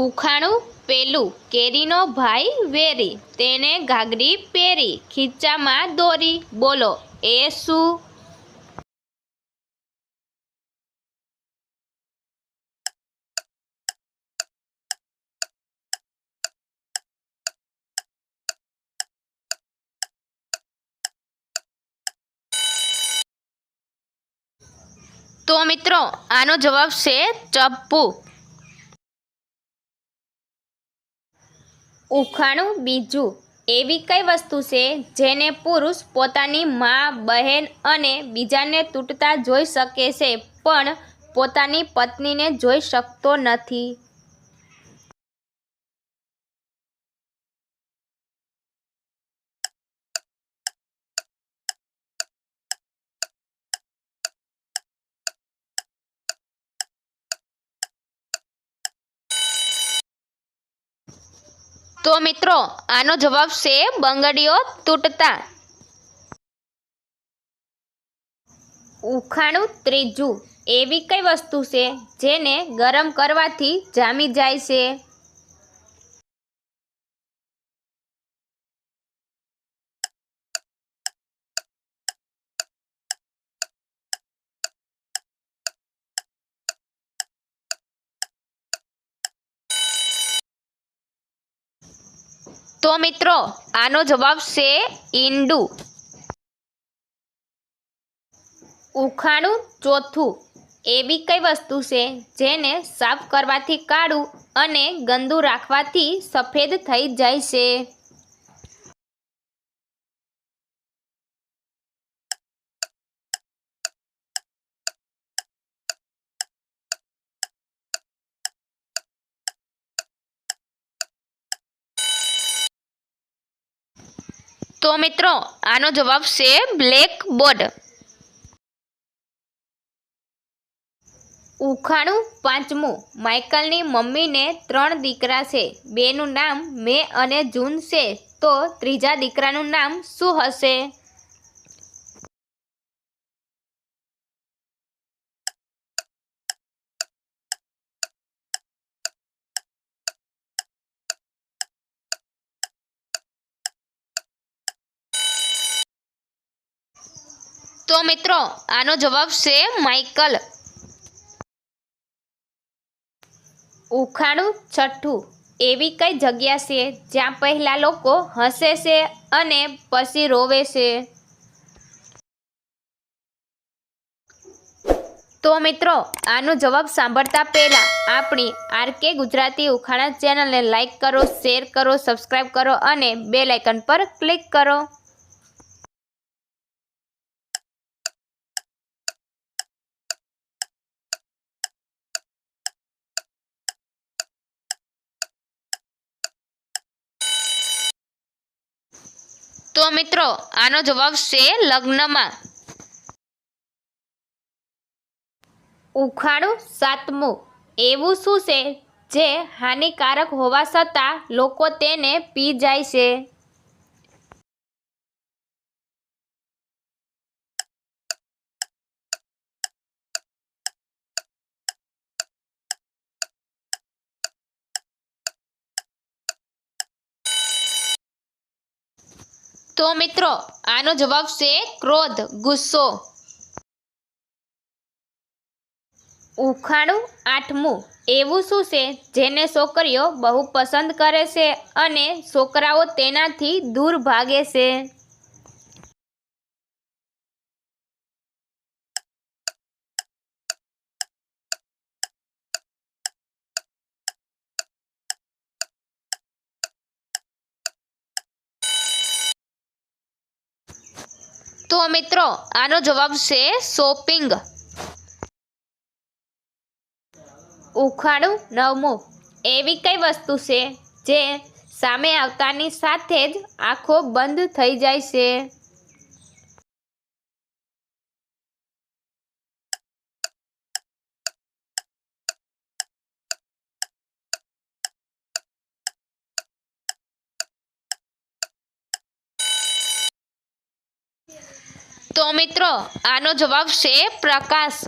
ઉખાણું, પેલું કેરીનો ભાઈ વેરી, તેને ઘાઘરી પહેરી, ખીચામાં દોરી, બોલો, એ શું? તો મિત્રો, આનો જવાબ છે ચપ્પુ. ઉખાણું બીજું એવી કઈ વસ્તુ છે જેને પુરુષ પોતાની મા, બહેન અને બીજાને તૂટતા જોઈ શકે છે, પણ પોતાની પત્નીને જોઈ શકતો નથી? તો મિત્રો, આનો જવાબ છે બંગડીઓ તૂટતા. ઉખાણું ત્રીજું એવી કઈ વસ્તુ છે જેને ગરમ કરવાથી જામી જાય છે? તો મિત્રો, આનો જવાબ છે ઈંડુ. ઉખાણું ચોથું. એવી કઈ વસ્તુ છે? જેને સાફ કરવાથી કાળું અને ગંદુ રાખવાથી સફેદ થઈ જાય છે. તો મિત્રો, આનો જવાબ છે બ્લેક બોર્ડ ઉખાણું પાંચમું. માઇકલની મમ્મીને ત્રણ દીકરા છે. બેનું નામ મે અને જૂન છે. તો ત્રીજા દીકરાનું નામ શું હશે? તો મિત્રો, આનો જવાબ છે માઇકલ. ઉખાણું છઠ્ઠું, એવી કઈ જગ્યા છે જ્યાં પહેલા લોકો હસે છે અને પછી રોવે છે? તો મિત્રો, આનો જવાબ સાંભળતા પહેલાં આપણી આરકે ગુજરાતી ઉખાણા ચેનલને લાઈક કરો, શેર કરો સબસ્ક્રાઈબ કરો અને બે લાઇકન પર ક્લિક કરો. તો મિત્રો, આનો જવાબ છે લગ્નમાં. ઉખાણું સાતમું. એવું શું છે જે હાનિકારક હોવા છતાં લોકો તેને પી જાય છે? તો મિત્રો, આનો જવાબ છે ક્રોધ, ગુસ્સો. ઉખાણું આઠમું. એવું શું છે જેને છોકરીઓ બહુ પસંદ કરે છે અને છોકરાઓ તેનાથી દૂર ભાગે છે? તો મિત્રો, આનો જવાબ છે શોપિંગ ઉખાણું નવમું. એવી કઈ વસ્તુ છે જે સામે આવતાની સાથે જ આંખો બંધ થઈ જાય છે? તો મિત્રો આનો જવાબ છે પ્રકાશ.